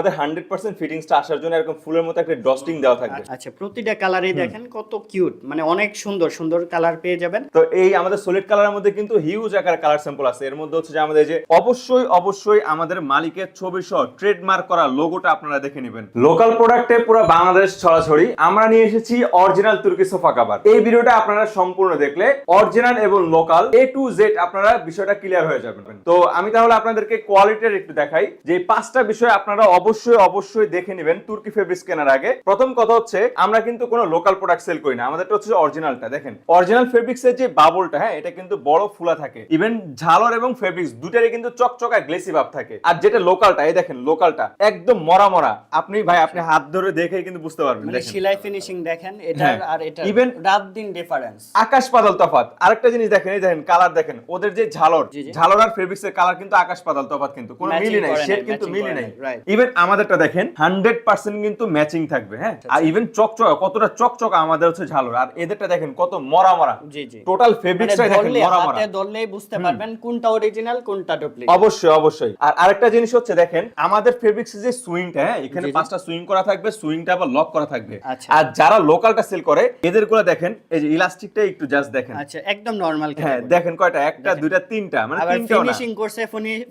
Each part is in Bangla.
আমাদের হান্ড্রেড পার্সেন্ট ফিটিংসটা আসার জন্য এরকম ফুলের মতো একটা ডস্টিং দেওয়া থাকবে। আচ্ছা প্রতিটা কালারই দেখেন কত কিউট মানে অনেক সুন্দর সুন্দর কালার পেয়ে যাবেন। তো এই আমাদের সলিড কালারের মধ্যে কিন্তু হিউজ আকার কালার স্যাম্পল আছে। এর মধ্যে হচ্ছে যে আমাদের যে অবশ্যই অবশ্যই আমাদের মালিকের ছবি সহ ট্রেডমার্ক করা লোগোটা আপনারা দেখে নেবেন। লোকাল প্রোডাক্টে পুরো বাংলাদেশ ছড়াছড়ি। আমরা নিয়ে এসেছি অরিজিনাল তুর্কি সোফা কাভার এই ভিডিওটা আপনারা সম্পূর্ণ দেখলে অরিজিনাল এবং লোকাল এ টু জেড আপনারা বিষয়টা ক্লিয়ার হয়ে যাবেন। তো আমি তাহলে আপনাদেরকে কোয়ালিটির একটু দেখাই। যে পাঁচটা বিষয় আপনারা অবশ্যই অবশ্যই অবশ্যই দেখে নেবেন তুর্কি ফেব্রিক্স কেনার আগে। প্রথম কথা হচ্ছে আমরা কিন্তু কোনো লোকাল প্রোডাক্ট সেল করি না। আমাদেরটা হচ্ছে অরিজিনালটা দেখেন। অরিজিনাল ফেব্রিক্স এর যে বাবলটা হ্যাঁ এটা কিন্তু বড় ফুলা থাকে। ইভেন ঝালর এবং ফেব্রিক্স দুটারই কিন্তু চকচকা গ্লেসি ভাব থাকে। আর যেটা লোকালটা এই দেখেন লোকালটা একদম মরা মরা। আপনি ভাই আপনি হাত ধরে দেখে কিন্তু বুঝতে পারবেন মানে সেলাই ফিনিশিং দেখেন এটার হ্যাঁ। আর এটা Even- রাত দিন ডিফারেন্স আকাশ পাতাল তফাত আরেকটা জিনিস দেখেন এই দেখেন কালার দেখেন। ওদের যে ঝালর। ঝালর আর ফেব্রিক্স এর কালার কিন্তু আকাশ পাতাল তফাত কিন্তু। কোনো মিলই নাই শেড কিন্তু মিলই নাই, ইভেন আমাদেরটা দেখেন হান্ড্রেড পার্সেন্ট কিন্তু ম্যাচিং থাকবে হ্যাঁ? আচ্ছা, আর ইভেন চকচকা কতটা চকচকা আমাদের হচ্ছে ঝালর। আর এদেরটা দেখেন কত মরা মরা। জি জি। টোটাল মানে ফেব্রিক্সটাই দেখেন মরা মরা। ধরলেই বুঝতে পারবেন কোনটা অরিজিনাল কোনটা ডুপ্লিকেট অবশ্যই অবশ্যই। আর আরেকটা জিনিস হচ্ছে দেখেন আমাদের ফেব্রিক্স যে সুইংটা হ্যাঁ এখানে। পাঁচটা সুইং করা থাকবে সুইংটা আবার লক করা থাকবে। আচ্ছা। আর যারা লোকালটা সেল করে এদেরগুলো দেখেন এই যে ইলাস্টিকটা একটু জাস্ট দেখেন। আচ্ছা একদম নরমাল হ্যাঁ দেখেন কয়টা? একটা দুইটা তিনটা মানে ফিনিশিং করছে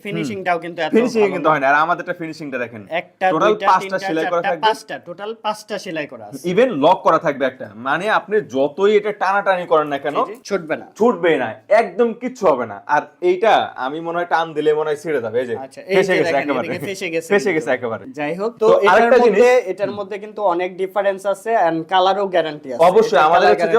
ফিনিশিংটাও কিন্তু এত ফিনিশিং কিন্তু হয় না। আর আমাদেরটা ফিনিশিংটা দেখেন একটা টোটাল পাঁচটা তিনটা সেলাই করা চারটা থাকবে। পাঁচটা টোটাল পাঁচটা সেলাই করা আছে। ইভেন লক করা থাকবে একটা। মানে আপনি যতই এটা টানাটানি করেন না কেন ছুটবে না। ছুটবে না একদম কিচ্ছু হবে না। আর এইটা আমি মনে হয় টান দিলে মনে হয় ছিঁড়ে যাবে এই যে আচ্ছা ফেসে গেছে একেবারে। ফেসে গেছে ফেসে গেছে একেবারে। যাই হোক তো এটার মধ্যে এটার মধ্যে কিন্তু অনেক ডিফারেন্স আছে এন্ড কালারও গ্যারান্টি আছে। অবশ্যই আমাদের হচ্ছে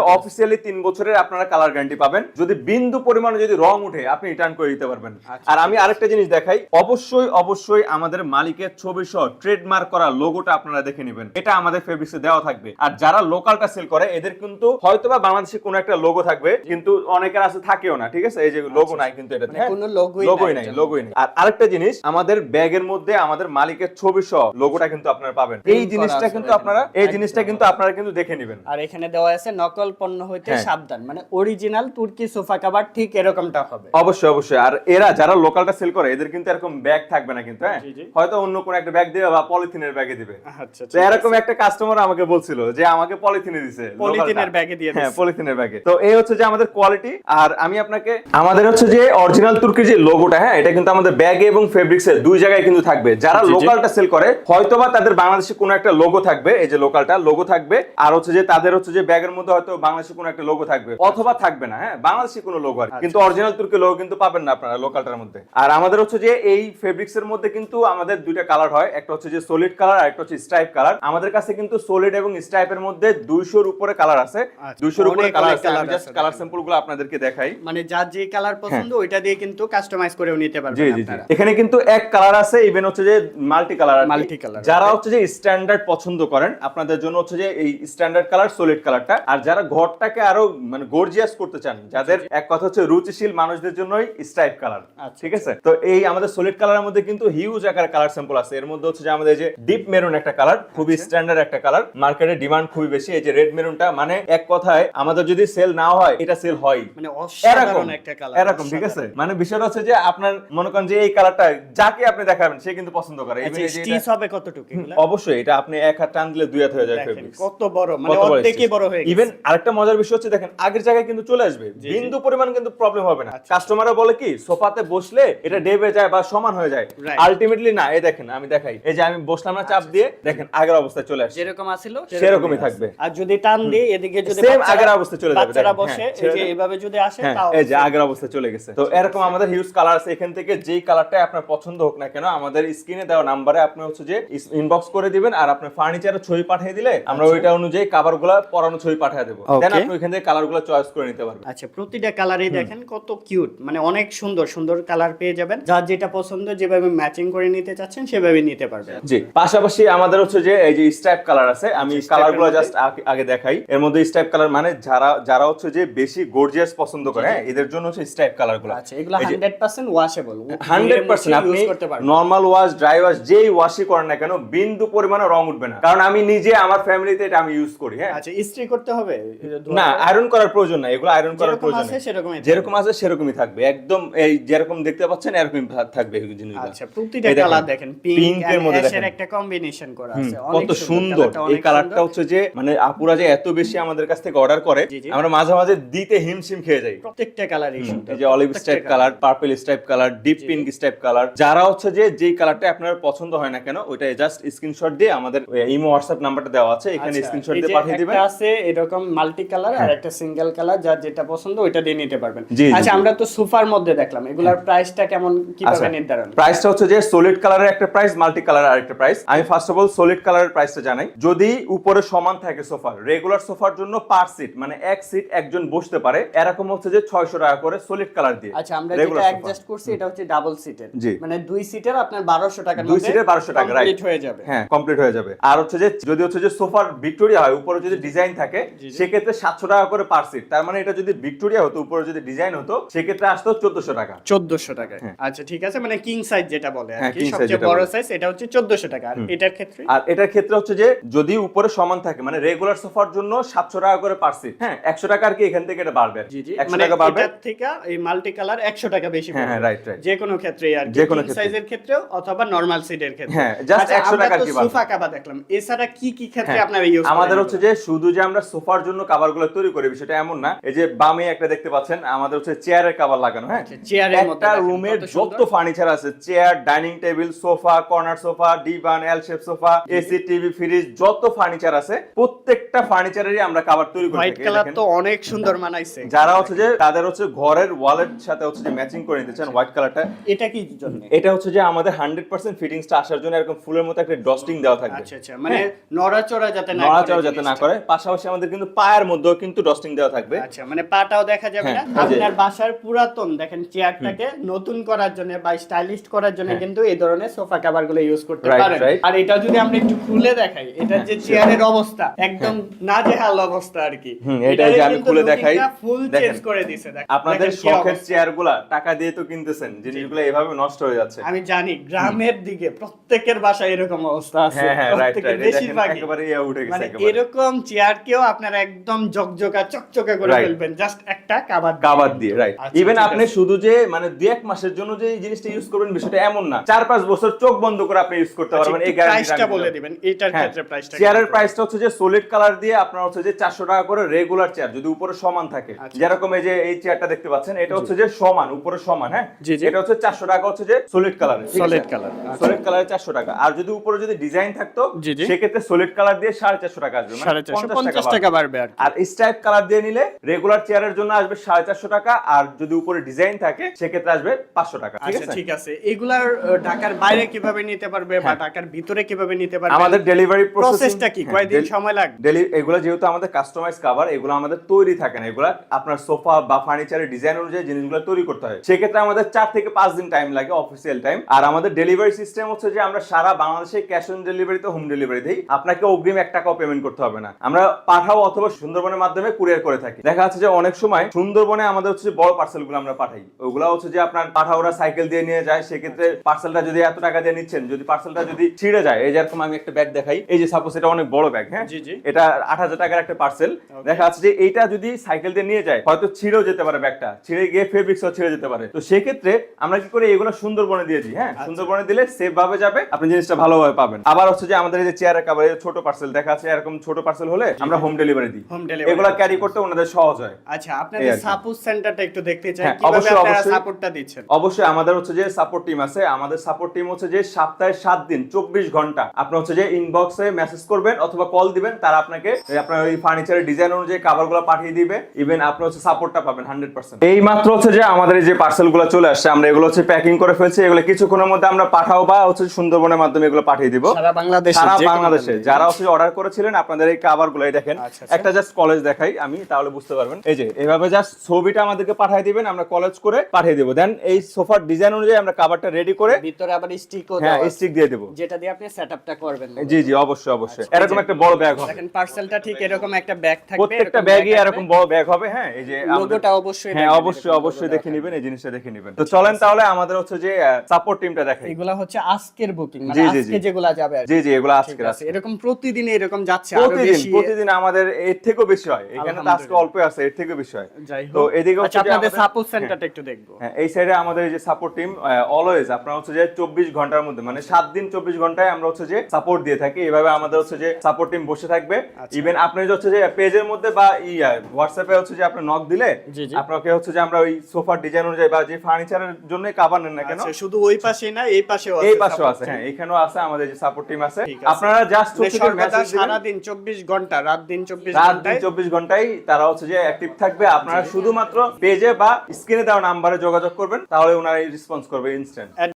যে তিন বছরের আপনারা কালার গ্যারান্টি পাবেন। যদি বিন্দু পরিমাণে যদি রং উঠে আপনি রিটার্ন করে দিতে পারবেন। আচ্ছা। আর আমি আরেকটা জিনিস দেখাই। অবশ্যই অবশ্যই আমাদের মালিকের ছবি সহ ট্রেডমার্ক করা লোগোটা আপনারা দেখে নেবেন। এটা আমাদের ফেব্রিক্সে দেওয়া থাকবে। আর যারা লোকালটা সেল করে এদের কিন্তু হয়তোবা বাংলাদেশে কোনো একটা লোগো থাকবে কিন্তু অনেকের আছে থাকেও না ঠিক আছে? এই যে লোগো নাই কিন্তু এটা মানে কোনো লোগোই লোগোই নাই লোগোই নাই। আর আরেকটা জিনিস আমাদের ব্যাগের মধ্যে আমাদের মালিকের ছবি সহ লোগোটা কিন্তু আপনারা পাবেন। এই জিনিসটা কিন্তু আপনারা এই জিনিসটা কিন্তু আপনারা কিন্তু দেখে নেবেন। আর এখানে দেওয়া আছে নকল পণ্য হইতে হ্যাঁ। সাবধান মানে অরিজিনাল তুর্কি সোফা কাভার ঠিক এরকমটা হবে। অবশ্যই অবশ্যই। আর এরা যারা লোকালটা সেল করে এদের কিন্তু এরকম ব্যাগ থাকবে না কিন্তু হ্যাঁ। হয়তো অন্য কোন একটা ব্যাগ দিবে বা পলিথিনের ব্যাগে দিবে। আচ্ছা তো এরকম একটা কাস্টমার আমাকে বলছিল যে আমাকে পলিথিনে দিছে পলিথিনের ব্যাগে দিয়ে হ্যাঁ পলিথিনের ব্যাগে তো এই হচ্ছে যে আমাদের কোয়ালিটি আর আমি আপনাকে আমাদের হচ্ছে যে অরিজিনাল তুর্কির যে লোগোটা হ্যাঁ এটা কিন্তু আমাদের ব্যাগে এবং ফেব্রিক্স দুই জায়গায় কিন্তু থাকবে। যারা। লোকালটা সেল করে হয়তোবা তাদের বাংলাদেশে কোনো একটা লোগো থাকবে এই যে লোকালটা লোগো থাকবে আর হচ্ছে যে তাদের হচ্ছে যে ব্যাগের মধ্যে হয়তো বাংলাদেশে কোনো একটা লোগো থাকবে অথবা থাকবে না হ্যাঁ বাংলাদেশে কোনো লোগো আর কিন্তু অরিজিনাল তুর্কি লোগো কিন্তু পাবেন না আপনারা লোকালটার মধ্যে। আর আমাদের হচ্ছে যে এই ফেব্রিক্স এর মধ্যে কিন্তু আমাদের দুইটা কালার হয় একটা হচ্ছে যে সলিড কালার আর একটা হচ্ছে স্ট্রাইপ কালার আমাদের কাছে কিন্তু সলিড এবং স্ট্রাইপের মধ্যে দুইশোর উপরে কালার আছে। আচ্ছা, দুইশোর উপরে কালার আছে আমি জাস্ট কালার স্যাম্পলগুলো আপনাদেরকে দেখাই। মানে যার যে কালার পছন্দ ওইটা দিয়ে কিন্তু কাস্টমাইজ করেও নিতে পারবেন জি জি আপনারা। এখানে কিন্তু এক কালার আছে ইভেন হচ্ছে যে মাল্টি কালার Multi colour, যারা হচ্ছে যে স্ট্যান্ডার্ড পছন্দ করেন আপনাদের জন্য হচ্ছে যে এই স্ট্যান্ডার্ড কালার সলিড কালারটা আর যারা ঘরটাকে আরও মানে গর্জিয়াস করতে চান যাদের এক কথা হচ্ছে রুচিশীল মানুষদের জন্যই স্ট্রাইপ কালার আচ্ছা, ঠিক আছে? তো এই আমাদের সলিড কালারের মধ্যে কিন্তু হিউজ আকার কালার স্যাম্পল আছে। এর মধ্যে হচ্ছে যে আমাদের যে ডিপ মেরুন একটা কালার খুবই আচ্ছা। স্ট্যান্ডার্ড একটা কালার মার্কেটে ডিমান্ড খুবই বেশি। এই যে রেড মেরুনটা মানে এক কথায় আমাদের যদি সেল না হয় এটা সেল হয় মানে এরকম। অসাধারণ একটা কালার এরকম ঠিক আছে? মানে বিষয়টা হচ্ছে যে আপনার মনে করেন যে এই কালারটা যাকে আপনি দেখাবেন সে কিন্তু পছন্দ করে। আচ্ছা এই যে স্টিচ হবে কতটুকু? অবশ্যই এটা আপনি এক হাত টান দিলে দুই হাত হয়ে যায় fabrics। কত বড় মানে অর্ধেকই বড় হয়ে গেছে। ইভেন আরেকটা মজার বিষয় হচ্ছে দেখেন আগের জায়গায় কিন্তু চলে আসবে। বিন্দু পরিমাণ কিন্তু প্রবলেম হবে না। আচ্ছা। কাস্টমাররা বলে কি সোফাতে বসলে এটা ডেবে যায় বা সমান হয়ে যায়. আলটিমেটলি না এই দেখেন আমি দেখাই। এই যে আমি বসলাম না চাপ দিয়ে দেখেন আগের অবস্থায় চলে আসছে। যেরকম আছিল সেরকমই থাকবে। আর যদি টান দিই এদিকে যদি বাচ্চারা- আগের অবস্থায় চলে যাবে, বাচ্চারা বসে হ্যাঁ, এই যে এভাবে যদি আসে হ্যাঁ তাও এই যে আগের অবস্থায় চলে গেছে। তো এরকম আমাদের হিউজ কালার আছে এখান থেকে যেই কালারটাই আপনার পছন্দ হোক না কেন আমাদের স্ক্রিনে দেওয়া নাম্বারে আপনি হচ্ছে যে ইনবক্স করে দিবেন আর আপনার ফার্নিচারের ছবি পাঠিয়ে দিলে আমরা ওইটা অনুযায়ী কাভারগুলা পরানো ছবি পাঠিয়ে দেবো. দেন আপনি ওইখান থেকে কালারগুলো চয়েস করে নিতে পারবেন। আচ্ছা প্রতিটা কালারই দেখেন কত কিউট মানে অনেক সুন্দর সুন্দর কালার পেয়ে যাবেন। যার যেটা পছন্দ যেভাবে ম্যাচিং করে নিতে চাচ্ছেন সেভাবে নিতে পারবেন। জি। পাশাপাশি আমাদের হচ্ছে যে এই যে স্ট্রাইপ কালার আছে আমি কালারগুলো জাস্ট আগে দেখাই। এর মধ্যে স্ট্রাইপ কালার মানে যারা যারা হচ্ছে যে বেশি গর্জিয়াস পছন্দ করে হ্যাঁ এদের জন্য হচ্ছে স্ট্রাইপ কালারগুলো। আচ্ছা এগুলো hundred percent washable hundred percent আপনি করতে পারবেন। নর্মাল ওয়াশ ড্রাই ওয়াশ যেই ওয়াশই করেন না কেন বিন্দু পরিমাণে রং উঠবে না। কারণ আমি নিজে আমার ফ্যামিলিতে এটা আমি ইউজ করি হ্যাঁ। আচ্ছা ইস্ত্রি করতে হবে না আয়রন করার প্রয়োজন নাই এগুলো আয়রন করার প্রয়োজন আছে সেরকমই যেরকম আছে সেরকমই থাকবে। একদম এই যেরকম দেখতে পাচ্ছেন এরকমই থাকবে জিনিসগুলো। আচ্ছা প্রতিটা কালার দেখেন। পিঙ্ক পিঙ্কের মধ্যে দেখেন। একটা কম্বিনেশন করা আছে কত সুন্দর এই কালারটা হচ্ছে যে মানে আপুরা যে এত বেশি আমাদের কাছ থেকে অর্ডার করে। আমরা মাঝে মাঝে দিতে হিমশিম খেয়ে যাই। প্রত্যেকটা কালার এই যে olive colour purple colour deep pink colour যারা হচ্ছে যে যেই কালারটা আপনার পছন্দ হয় না কেন ওইটা জাস্ট স্ক্রিনশট দিয়ে আমাদের ইমো হোয়াটসঅ্যাপ নাম্বারটা দেওয়া আছে এখানে আচ্ছা, স্ক্রিনশট দিয়ে পাঠিয়ে দিবেন। একটা আছে এরকম মাল্টি কালার আর হ্যাঁ। একটা সিঙ্গেল কালার যার যেটা পছন্দ ওইটা দিয়ে নিতে পারবেন। আচ্ছা আমরা তো সোফার মধ্যে দেখলাম এগুলার প্রাইসটা কেমন কীভাবে নির্ধারণ? প্রাইসটা আচ্ছা। হচ্ছে যে সলিড কালারের একটা প্রাইস মাল্টি কালারের আরেকটা প্রাইস আমি ফার্স্ট অফ অল সলিড কালারের প্রাইসটা জানাই। যদি উপরে সমান থাকে সোফার রেগুলার সোফার জন্য পার সিট মানে এক সিট একজন বসতে পারে এরকম হচ্ছে যে ছয়শো টাকা করে সলিড কালার দিয়ে। আচ্ছা আমরা যেটা অ্যাডজাস্ট করছি এটা হচ্ছে ডাবল সিটের। মানে দুই সিটের আপনার 1200 টাকার দুই সিটের বারোশো টাকা রাইট কমপ্লিট হয়ে যাবে। হ্যাঁ কমপ্লিট হয়ে যাবে। আর হচ্ছে যে যদি হচ্ছে যে সোফার ভিক্টোরিয়া হয় উপরে যদি ডিজাইন থাকে। সেক্ষেত্রে সাতশো টাকা করে পার সিট তার মানে এটা যদি ভিক্টোরিয়া হতো উপরে যদি ডিজাইন হতো সেক্ষেত্রে আসতো চোদ্দশো টাকা। 1400 টাকায়। আচ্ছা ঠিক আছে মানে কিং সাইজ যেটা বলে আর হ্যাঁ, কি সবচেয়ে বড় সাইজ এটা হচ্ছে 1400 টাকা আর এটার ক্ষেত্রে? আর এটার ক্ষেত্রে হচ্ছে যে যদি উপরে সমান থাকে মানে রেগুলার সোফার জন্য সাতশো টাকা করে পার সিট হ্যাঁ। একশো টাকা আর কি এখান থেকে এটা বাড়বে। জি জি। একশো মানে টাকা বাড়বে? থেকে এই মাল্টি কালার 100 টাকা বেশি হ্যাঁ, পড়বে হ্যাঁ, right, right. যে কোনো ক্ষেত্রে আর যে কোনো সাইজের ক্ষেত্রেও অথবা নরমাল সিটের ক্ষেত্রে। হ্যাঁ, just আচ্ছা, 100 টাকা আর কি বাড়বে। সোফা কাভার দেখলাম। এছাড়া কি কি ক্ষেত্রে হ্যাঁ, আপনারা ইউজ আমাদের হচ্ছে যে শুধু যে আমরা সোফার জন্য কাভারগুলো তৈরি করি বিষয়টা এমন না। এই যে বামে একটা দেখতে পাচ্ছেন আমাদের হচ্ছে চেয়ারের কাভার লাগানো হ্যাঁ? চেয়ারের একটা দেখেন রুমের যত ফার্নিচার আছে chair dining table sofa corner sofa divan L shape sofa AC TV fridge যত ফার্নিচার আছে প্রত্যেকটা ফার্নিচারেরই আমরা কাভার তৈরি করে হোয়াইট কালার তো অনেক সুন্দর মানাইছে। যারা হচ্ছে যে তাদের হচ্ছে ঘরের ওয়ালের সাথে হচ্ছে যে ম্যাচিং করে নিতে চান হোয়াইট কালারটা এটা কি জন্য? এটা হচ্ছে যে আমাদের হান্ড্রেড পার্সেন্ট ফিটিংসটা আসার জন্য এরকম ফুলের মতো একটা ডস্টিং দেওয়া থাকবে। আচ্ছা আচ্ছা মানে নড়াচড়া যাতে না নড়াচড়া যাতে না করে পাশাপাশি আমাদের কিন্তু পায়ের মধ্যেও কিন্তু ডস্টিং দেওয়া থাকবে। আচ্ছা মানে পাটাও দেখা যাবে না? হ্যাঁ, আপনার বাসার পুরাতন দেখেন চেয়ারটাকে নতুন করার জন্য বা স্টাইলিশ করার জন্য হ্যাঁ। কিন্তু এই ধরনের সোফা কভার ইউজ করতে পারেন। আর এটা যদি আমরা একটু খুলে দেখাই এটার যে চেয়ারের অবস্থা একদম নাজেহাল অবস্থা আর কি। এটা যে আমি খুলে দেখাই, ফুল চেঞ্জ করে আপনাদের শখের অবস্থা। চেয়ারগুলা টাকা দিয়ে তো কিনতেছেন জিনিসগুলো এভাবে নষ্ট হয়ে যাচ্ছে। আমি জানি গ্রামের দিকে প্রত্যেকের বাসায় এরকম অবস্থা আছে হ্যাঁ হ্যাঁ প্রত্যেকের রাইট একেবারে ইয়া উঠে গেছে মানে এরকম চেয়ার কেও আপনারা একদম জকজকা চকচকা করে. ফেলবেন জাস্ট একটা কাবার কাবার দিয়ে রাইট আচ্ছা, ইভেন আপনি শুধু যে মানে দুই এক মাসের জন্য যে এই জিনিসটা ইউজ করবেন বিষয়টা এমন না। চার পাঁচ বছর চোখ বন্ধ করে আপনি ইউজ করতে পারবেন এই প্রাইসটা বলে দিবেন এটার হ্যাঁ, ক্ষেত্রে প্রাইসটা চেয়ারের প্রাইসটা হচ্ছে যে সলিড কালার দিয়ে আপনার হচ্ছে যে চারশো টাকা করে রেগুলার চেয়ার যদি উপরে সমান থাকে আচ্ছা। যেরকম এই যে এই চেয়ারটা দেখতে পাচ্ছেন এটা হচ্ছে যে সমান উপরে সমান হ্যাঁ। এটা হচ্ছে চারশো টাকা হচ্ছে যে সলিড কালার color, আচ্ছা। সলিড কালার চারশো টাকা আর যদি উপরে যদি ডিজাইন থাকতো। সেক্ষেত্রে সলিড কালার দিয়ে সাড়ে চারশো টাকা আসবে মানে সাড়ে চারশো 50 টাকা বাড়বে আর। স্ট্রাইপ কালার দিয়ে নিলে রেগুলার চেয়ারের জন্য আসবে সাড়ে চারশো টাকা আর যদি উপরে ডিজাইন থাকে সেক্ষেত্রে আসবে পাঁচশো টাকা ঠিক আচ্ছা আছে ঠিক আছে এগুলার ঢাকার বাইরে কীভাবে নিতে পারবে বা ঢাকার ভিতরে কীভাবে নিতে পারবে? হ্যাঁ। আমাদের ডেলিভারি প্রসেসটা কি? কয়দিন সময় লাগবে? এগুলো যেহেতু আমাদের কাস্টমাইজ কাভার এগুলো আমাদের তৈরি থাকে না। এগুলো আপনার সোফা বা ফার্নিচারের ডিজাইন অনুযায়ী জিনিসগুলো তৈরি করতে হয়। সেক্ষেত্রে আমাদের চার থেকে পাঁচ দিন টাইম লাগে অফিসিয়াল টাইম আর আমাদের ডেলিভারি সিস্টেম হচ্ছে যে আমরা সারা বাংলাদেশে ক্যাশ অন ডেলিভারিতে হোম ডেলিভারি দিই। আপনাকে অগ্রিম এক টাকাও পেমেন্ট করতে হবে না। আমরা পাঠাও অথবা সুন্দরবনের মাধ্যমে কুরিয়ার করে থাকি। দেখা যাচ্ছে যে অনেক সময় সুন্দরবনে আমাদের হচ্ছে বড় পার্সেলগুলো আমরা পাঠাই। ওগুলো হচ্ছে যে আপনার পাঠাওরা সাইকেল দিয়ে নিয়ে যায়। সেক্ষেত্রে পার্সেলটা যদি এত টাকা দিয়ে নিচ্ছেন যদি পার্সেলটা যদি ছিঁড়ে যায় এই যেরকম আমি একটা ব্যাগ দেখাই এই যে সাপোজ এটা অনেক বড় ব্যাগ হ্যাঁ। এটা আট হাজার টাকার একটা পার্সেল দেখা যাচ্ছে যে এইটা যদি সাইকেল দিয়ে নিয়ে যায় হয়তো ছিঁড়েও যেতে পারে ব্যাগটা ছিঁড়ে গিয়ে ফেব্রিক্স ছিঁড়ে যেতে পারে। তো সেক্ষেত্রে আমরা কি করে এগুলো সুন্দরবনে দিয়ে দিই হ্যাঁ? সুন্দরবনে দিলে সেফ ভাবে যাবে আপনি জিনিসটা ভালোভাবে পাবেন। আবার হচ্ছে যে আমাদের এই যে চেয়ারের কাবার ছোট পার্সেল দেখা যাচ্ছে এরকম ছোট পার্সেল হলে আমরা হোম ডেলিভারি দিই। এগুলো ক্যারি করতে ওনাদের সহজ হয়। আচ্ছা আপনাদের সাপোর্ট সেন্টারটা একটু দেখতে চাই হ্যাঁ, কীভাবে অবশ্যই, আপনারা অবশ্যই। সাপোর্টটা দিচ্ছেন? অবশ্যই আমাদের হচ্ছে যে সাপোর্ট টিম আছে। আমাদের সাপোর্ট টিম হচ্ছে যে সপ্তাহে সাত দিন চব্বিশ ঘণ্টা। আপনি হচ্ছে যে ইনবক্সে মেসেজ করবেন অথবা কল দিবেন তারা আপনাকে আপনার ওই ফার্নিচারের ডিজাইন অনুযায়ী কাভারগুলো পাঠিয়ে দিবে। ইভেন আপনি হচ্ছে সাপোর্টটা পাবেন হান্ড্রেড পার্সেন্ট এই মাত্র হচ্ছে যে আমাদের এই যে পার্সেলগুলো চলে আসছে আমরা এগুলো হচ্ছে প্যাকিং করে ফেলছি। এগুলো কিছুক্ষণের মধ্যে আমরা পাঠাও বা হচ্ছে সুন্দরবনের মাধ্যমে এগুলো পাঠিয়ে দিব। সারা বাংলাদেশে সারা বাংলাদেশে। যারা হচ্ছে অর্ডার করেছিলেন আপনাদের এই কাভারগুলো এই দেখেন আচ্ছা, আচ্ছা। একটা জাস্ট কলেজ দেখাই আমি তাহলে বুঝতে পারবেন। এই যে এভাবে জাস্ট ছবিটা আমাদেরকে পাঠিয়ে দিবেন আমরা কলেজ করে পাঠিয়ে দেবো। দেন এই সোফার ডিজাইন অনুযায়ী আমরা কাভারটা রেডি করে ভিতরে আবার স্টিকও হ্যাঁ স্টিক দিয়ে দেবো। যেটা দিয়ে আপনি সেটআপটা করবেন জি জি অবশ্যই অবশ্যই। আচ্ছা, এরকম একটা বড় ব্যাগ হবে। দেখেন পার্সেলটা ঠিক এরকম একটা ব্যাগ থাকবে প্রত্যেকটা ব্যাগই এরকম বড় ব্যাগ হবে হ্যাঁ এই যে লোগোটা অবশ্যই হ্যাঁ অবশ্যই অবশ্যই দেখে নেবেন এই জিনিসটা দেখে নেবেন। তো চলেন তাহলে আমাদের হচ্ছে যে সাপোর্ট টিমটা দেখাই। এগুলা হচ্ছে আজকের বুকিং মানে আজকে যেগুলা যাবে জি জি এগুলো আজকের আছে এরকম প্রতিদিন এরকম যাচ্ছে আরও বেশি। প্রতিদিন আমাদের এর থেকেও বেশি হয়। এখানে তো আজকে। অল্প আছে এর থেকেও বেশি হয়। তো এদিকে হচ্ছে আচ্ছা আপনাদের সাপোর্ট সেন্টারটা একটু দেখব। হ্যাঁ এই সাইডে আমাদের এই যে সাপোর্ট টিম অলওয়েজ আপনার হচ্ছে যে চব্বিশ ঘণ্টার মধ্যে মধ্যে। মানে সাত দিন চব্বিশ ঘন্টায় আমরা হচ্ছে যে সাপোর্ট দিয়ে থাকি। এভাবে আমাদের হচ্ছে যে সাপোর্ট টিম বসে থাকবে। আচ্ছা। ইভেন আপনি যে হচ্ছে যে পেজের মধ্যে বা ইয়া হোয়াটসঅ্যাপে হচ্ছে যে আপনি নক দিলে। আপনাকে হচ্ছে যে আমরা ওই সোফার ডিজাইন অনুযায়ী বা যে ফার্নিচারের জন্য কাভার নেন না কেন? আচ্ছা, শুধু ওই পাশেই না এই পাশেও এই পাশেও আছে হ্যাঁ এখানেও আছে আমাদের যে সাপোর্ট টিম আছে। আপনারা জাস্ট হচ্ছে যে সর্বদা মেসেজ দিবেন। সারাদিন চব্বিশ ঘণ্টা রাত দিন চব্বিশ রাত দিন ঘন্টায় চব্বিশ ঘন্টায় তারা হচ্ছে যে অ্যাক্টিভ থাকবে। আপনারা শুধুমাত্র পেজে বা স্ক্রিনে দেওয়া নাম্বারে যোগাযোগ করবেন তাহলে ওনারা রেসপন্স করবে ইনস্ট্যান্ট